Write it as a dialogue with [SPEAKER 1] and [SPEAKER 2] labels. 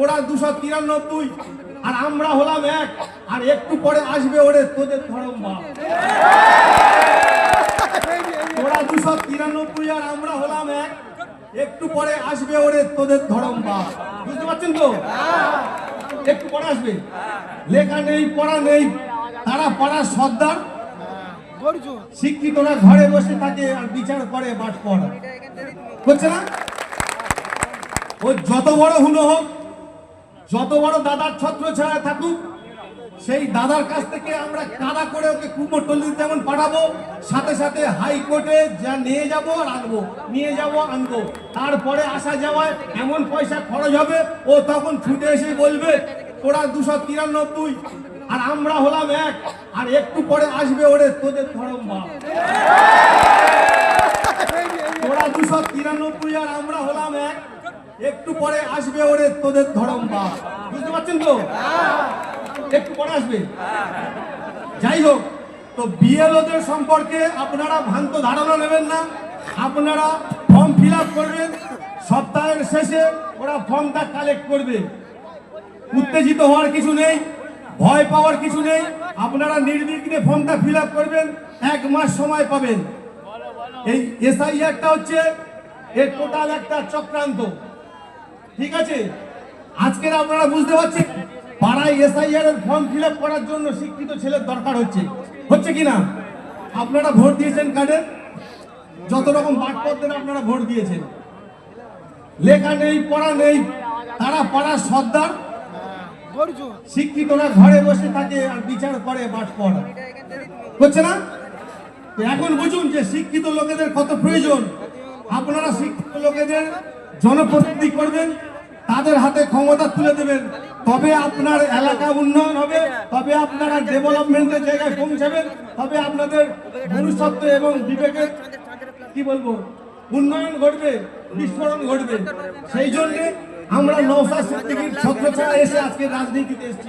[SPEAKER 1] ওরা দুশো তিরানব্বই, আর আমরা হলাম এক, আর একটু পরে আসবে ওরে তোদের ধরম ওরা দুশো তিরানব্বই, আর আমরা হলাম এক, একটু পরে আসবে ওরে তোদের ধরম বুঝতে পারছেন তো? একটু পরে আসবে। লেখা নেই, পড়া নেই, তারা পড়ার সর্দার। শিক্ষিতরা ঘরে বসে থাকে, আর বিচার করে বাট পড়া। হচ্ছে না? ও যত বড় হুনো হোক যত বড় দাদার ছত্র ছায়া থাকুক, সেই দাদার কাছ থেকে আমরা কাদা করে ওকে কুমোরটলি যেমন পাঠাবো, সাথে সাথে হাইকোর্টে যা নিয়ে যাব আর আনব, নিয়ে যাব, আনব। তারপরে আসা যাওয়ায় এমন পয়সা খরচ হবে, ও তখন ছুটে এসে বলবে ওরা দুশো তিরানব্বই আর আমরা হলাম এক, আর একটু পরে আসবে ওরে তোদের ধরম বাপ। ওরা দুশো তিরানব্বই আর আমরা হলাম এক, একটু পরে আসবে ওরে তোদের ধরম একটু পরে আসবে। যাই হোক, তো বিএলওদের সম্পর্কে আপনারা ভ্রান্ত ধারণা নেবেন না। আপনারা ফর্ম ফিল করবেন। সপ্তাহের শেষে ওরা ফর্মটা কালেক্ট করবে। উত্তেজিত হওয়ার কিছু নেই, ভয় পাওয়ার কিছু নেই। আপনারা নির্বিঘ্নে ফর্মটা ফিল করবেন, এক মাস সময় পাবেন। এই এসআইআরটা হচ্ছে এর টোটাল একটা চক্রান্ত। ঠিক আছে? আজকের আপনারা বুঝতে পারছেন, পাড়ায় এসআইআর এর ফর্ম ফিল করার জন্য শিক্ষিত ছেলের দরকার হচ্ছে। হচ্ছে কি না? আপনারা ভোট দিয়েছেন কার্ডে যত রকম বাটপত্রের আপনারা ভোট দিয়েছেন। লেখা নেই, পড়া নেই, তারা পাড়ার সর্দার। শিক্ষিতরা ঘরে বসে থাকে আর বিচার করে বাট পড়া। হচ্ছে না? এখন বুঝুন যে শিক্ষিত লোকেদের কত প্রয়োজন। আপনারা শিক্ষিত লোকেদের জনপ্রতিনিধি করবেন তাদের হাতে ক্ষমতা তুলে দেবেন। তবে আপনার এলাকা উন্নয়ন হবে, তবে আপনারা ডেভেলপমেন্টের জায়গায় পৌঁছাবেন, তবে আপনাদের মনুষ্যত্ব এবং বিবেকের, কি বলব, উন্নয়ন ঘটবে, বিস্ফোরণ ঘটবে। সেই জন্যে আমরা নৌসা সিদ্দিকির ছত্রছাড়া এসে আজকে রাজনীতিতে এসেছি।